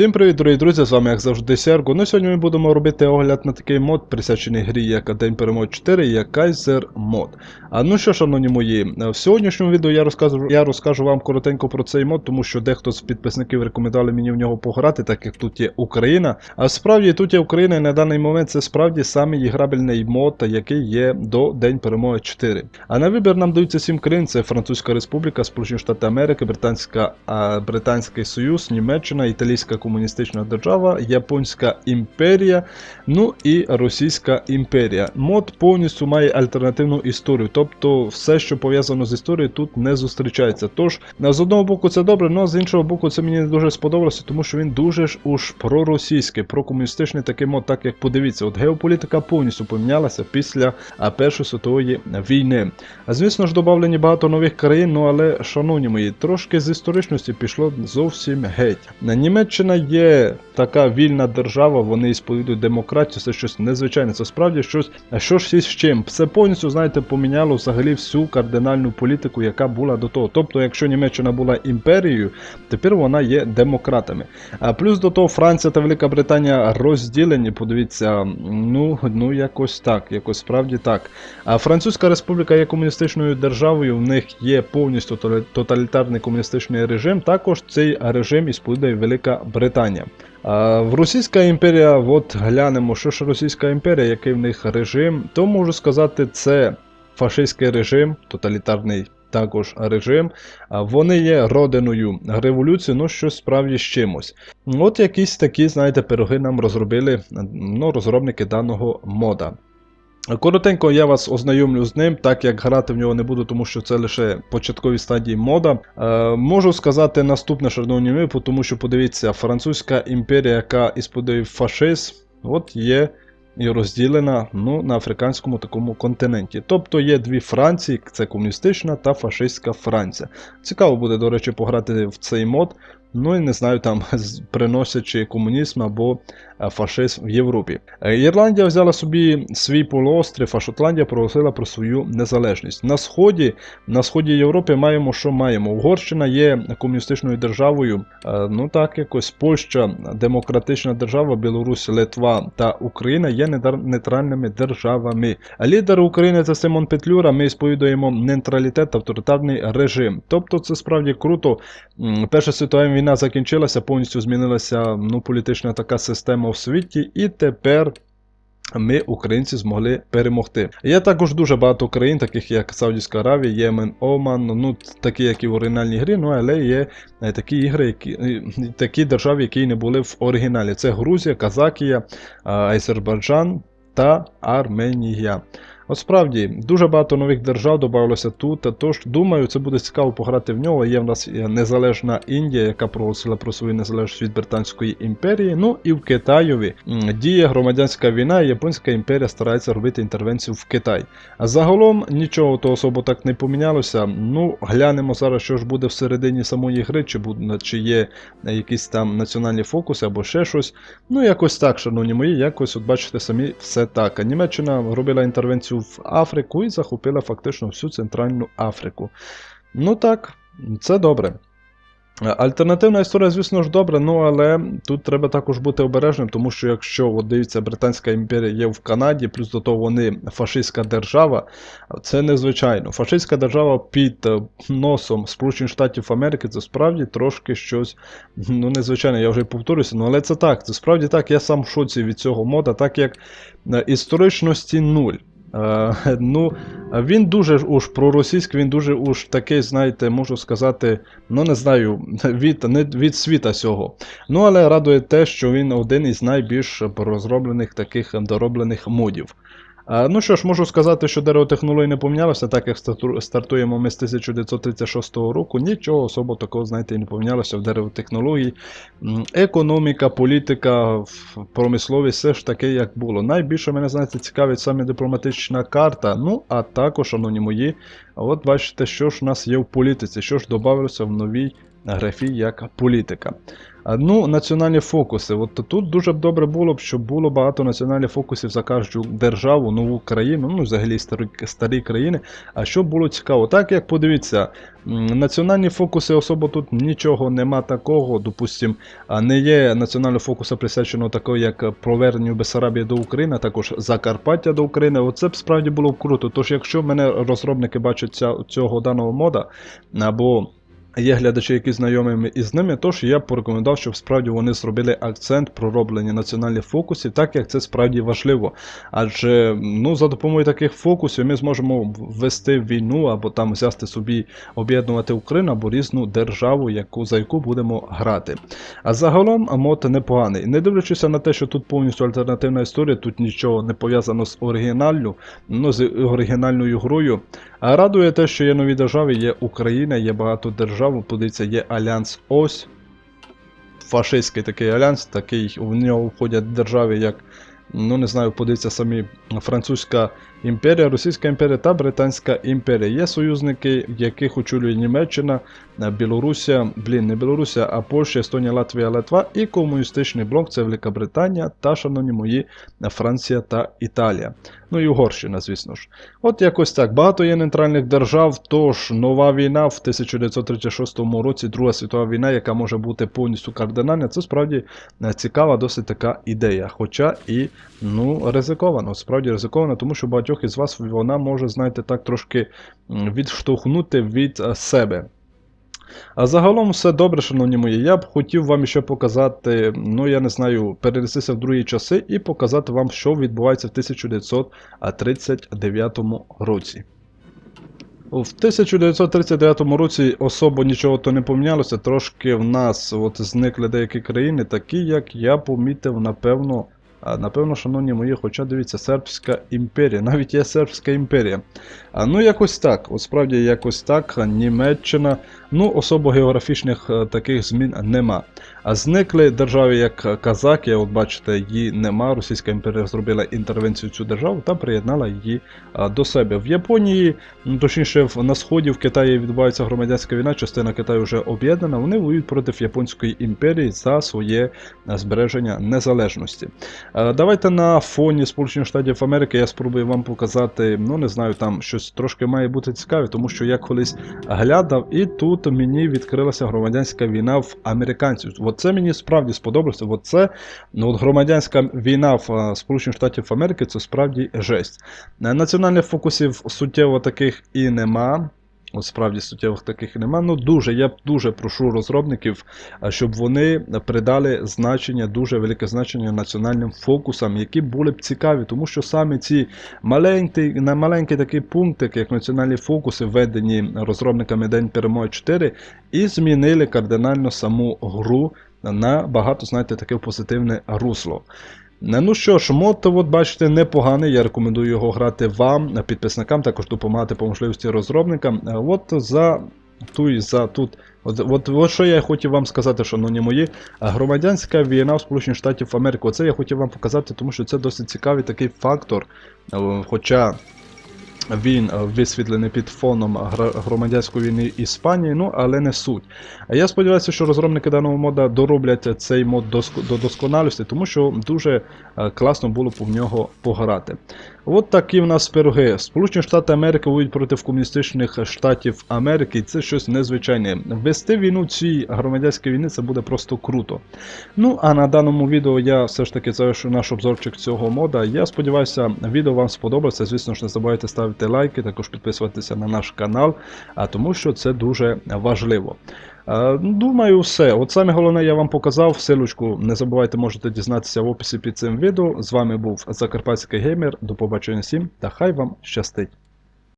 Всім привіт, дорогі друзі! З вами як завжди Серго. Ну сьогодні ми будемо робити огляд на такий мод, присвячений грі як День перемоги 4 і як Kaiser мод. А ну що, шановні мої, в сьогоднішньому відео я розкажу, я розкажу вам коротенько про цей мод, тому що дехто з підписників рекомендували мені в нього пограти, так як тут є Україна. А справді тут є Україна і на даний момент це справді самий грабельний мод, який є до День перемоги 4. А на вибір нам даються 7 країн: це Французька Республіка, Сполучені Штати Америки, Британська, Британський Союз, Німеччина, Італійська комуністична держава, Японська імперія, ну і Російська імперія. Мод повністю має альтернативну історію, тобто все, що пов'язано з історією, тут не зустрічається. Тож, з одного боку, це добре, але з іншого боку, це мені не дуже сподобалося, тому що він дуже ж уж проросійський, прокомуністичний такий мод, так як подивіться, от геополітика повністю помінялася після Першої світової війни. Звісно ж, додавлені багато нових країн, ну але, шановні мої, трошки з історичності пішло зовсім геть. Німеччина є така вільна держава, вони сповідують демократію, це щось незвичайне. Це справді щось. А що ж із чим? Це повністю, знаєте, поміняло взагалі всю кардинальну політику, яка була до того. Тобто, якщо Німеччина була імперією, тепер вона є демократами. А плюс до того, Франція та Велика Британія розділені. Подивіться, ну ну якось так, якось справді так. А Французька Республіка є комуністичною державою, в них є повністю тоталітарний комуністичний режим. Також цей режим ісповідує Велика Британія. В Російська імперія, от глянемо, що ж Російська імперія, який в них режим, то можу сказати, це фашистський режим, тоталітарний також режим. Вони є родиною революції, ну щось справді з чимось. От якісь такі, знаєте, пироги нам розробили ну, розробники даного мода. Коротенько я вас ознайомлю з ним, так як грати в нього не буду, тому що це лише початкові стадії мода. Е, можу сказати наступне, шановні ми, тому що подивіться, Французька імперія, яка ісподив фашизм, от є і розділена ну, на африканському такому континенті. Тобто є дві Франції, це комуністична та фашистська Франція. Цікаво буде, до речі, пограти в цей мод. Ну і не знаю, там приносячи комунізм або фашизм в Європі. Е, Ірландія взяла собі свій полуострів, а Шотландія проголосила про свою незалежність. На сході на сході Європи маємо, що маємо. Угорщина є комуністичною державою. Е, ну так, якось Польща, демократична держава, Білорусь, Литва та Україна є нейтральними державами. Лідер України це Симон Петлюра. Ми сповідуємо нейтралітет, авторитарний режим. Тобто, це справді круто. Перша світова війна закінчилася, повністю змінилася ну, політична така система в світі, і тепер. Ми, українці, змогли перемогти. Є також дуже багато країн, таких як Саудівська Аравія, Ємен, Оман, ну такі, як і в оригінальній грі, ну але є е, такі ігри, які е, такі держави, які не були в оригіналі. Це Грузія, Казакія, Азербайджан та Арменія. От справді, дуже багато нових держав додалося тут. Тож, думаю, це буде цікаво пограти в нього. Є в нас незалежна Індія, яка проголосила про свою незалежність від Британської імперії. Ну і в Китаєві діє громадянська війна, і Японська імперія старається робити інтервенцію в Китай. А загалом нічого то особо так не помінялося. Ну, глянемо зараз, що ж буде всередині самої гри, чи буде, чи є якісь там національні фокуси або ще щось. Ну, якось так, шановні мої, якось, от бачите, самі все так. Німеччина робила інтервенцію в Африку і захопила фактично всю Центральну Африку. Ну так, це добре. Альтернативна історія, звісно ж, добре, ну але тут треба також бути обережним, тому що якщо от дивіться, Британська імперія є в Канаді, плюс до того вони фашистська держава, це незвичайно. Фашистська держава під е, носом Сполучених Штатів Америки це справді трошки щось ну, незвичайне, я вже повторюся, ну але це так, це справді так, я сам в шоці від цього мода, так як е, історичності нуль. Е, ну, Він дуже уж проросійський, він дуже уж такий, знаєте, можу сказати, ну не знаю, від не від світа цього. Ну, але радує те, що він один із найбільш розроблених таких дороблених модів. Ну що ж, можу сказати, що деревотехнології не помінялося, так як стартуємо ми з 1936 року. Нічого особо такого, знаєте, не помінялося в деревотехнології. Економіка, політика, промисловість все ж таке, як було. Найбільше мене, знаєте, цікавить саме дипломатична карта. Ну, а також, шановні мої, от бачите, що ж у нас є в політиці, що ж додавалося в новій графі як політика. А, Ну, національні фокуси. От тут дуже б добре було б, щоб було багато національних фокусів за кожну державу, нову країну, ну взагалі старі, старі країни. А що було цікаво, так як подивіться, національні фокуси особо тут нічого нема такого. Допустим, не є національного фокусу присвяченого такого, як поверненню Бесарабії до України, а також Закарпаття до України. Оце б справді було б круто. Тож, якщо мене розробники бачать цього даного мода, або Є глядачі, які знайомі із ними, тож я б порекомендував, щоб справді вони зробили акцент про роблення національних фокусів, так як це справді важливо. Адже ну, за допомогою таких фокусів ми зможемо ввести війну або там взяти собі об'єднувати Україну або різну державу, яку, за яку будемо грати. А загалом мод непоганий. Не дивлячись на те, що тут повністю альтернативна історія, тут нічого не пов'язано з оригінальною, ну, з оригінальною грою. Радує те, що є нові держави, є Україна, є багато держав. Подивіться, є Альянс Ось. Фашистський такий альянс, такий в нього входять держави, як, ну не знаю, подивіться самі Французька імперія, Російська імперія та Британська імперія. Є союзники, яких очолює Німеччина, Білорусія, блін, не Білорусія, а Польща, Естонія, Латвія, Литва і комуністичний блок це Велика Британія та, шановні мої, Франція та Італія. Ну і Угорщина, звісно ж. От якось так. Багато є нейтральних держав, тож нова війна в 1936 році, Друга світова війна, яка може бути повністю кардинальна, це справді е, цікава, досить така ідея. Хоча і ну, ризиковано, справді ризиковано, тому що багатьох із вас вона може, знаєте, так трошки відштовхнути від е, себе. А загалом все добре, шановні мої. Я б хотів вам ще показати, ну я не знаю, перенестися в другі часи і показати вам, що відбувається в 1939 році. В 1939 році особо нічого то не помінялося, трошки в нас от зникли деякі країни, такі як я помітив, напевно. Напевно, шановні мої, хоча дивіться, Сербська імперія, навіть є Сербська імперія. А, Ну, якось так. От справді якось так. Німеччина. Ну, особо географічних е, таких змін нема. Зникли держави, як Казакія, от бачите, її нема. Російська імперія зробила інтервенцію в цю державу та приєднала її до себе. В Японії, ну, точніше, на сході в Китаї відбувається громадянська війна, частина Китаю вже об'єднана. Вони воюють проти Японської імперії за своє збереження незалежності. Давайте на фоні Сполучених Штатів Америки я спробую вам показати, ну не знаю, там щось трошки має бути цікаве, тому що я колись глядав, і тут мені відкрилася громадянська війна в американців. От це мені справді сподобалося. От це ну, от громадянська війна в е, Сполучених Штатів Америки це справді жесть. Е, Національних фокусів суттєво таких і нема. От справді суттєвих таких нема. Ну дуже, я дуже прошу розробників, щоб вони придали значення, дуже велике значення національним фокусам, які були б цікаві, тому що саме ці маленькі, на маленький такий пунктик, як національні фокуси, введені розробниками День Перемоги 4, і змінили кардинально саму гру на багато, знаєте, таке позитивне русло. Не, Ну що ж, мод, от бачите, непоганий. Я рекомендую його грати вам, підписникам, також допомагати по можливості розробникам. Е, От за ту і за тут. От, от, от що я хотів вам сказати, шановні мої. Громадянська війна в Сполучених Штатів Америки. Оце я хотів вам показати, тому що це досить цікавий такий фактор. Е, Хоча він е, висвітлений під фоном громадянської війни Іспанії, ну але не суть. А я сподіваюся, що розробники даного мода дороблять цей мод до досконалості, тому що дуже е, класно було б в нього пограти. От такі в нас пироги. Сполучені Штати Америки воюють проти комуністичних штатів Америки, і це щось незвичайне. Вести війну цій громадянській війни це буде просто круто. Ну а на даному відео я все ж таки завершу наш обзорчик цього мода. Я сподіваюся, відео вам сподобається. Звісно ж, не забувайте ставити лайки, також підписуватися на наш канал, тому що це дуже важливо. Думаю, все. От саме головне я вам показав. Силочку не забувайте, можете дізнатися в описі під цим відео. З вами був Закарпатський геймер. До побачення всім та хай вам щастить!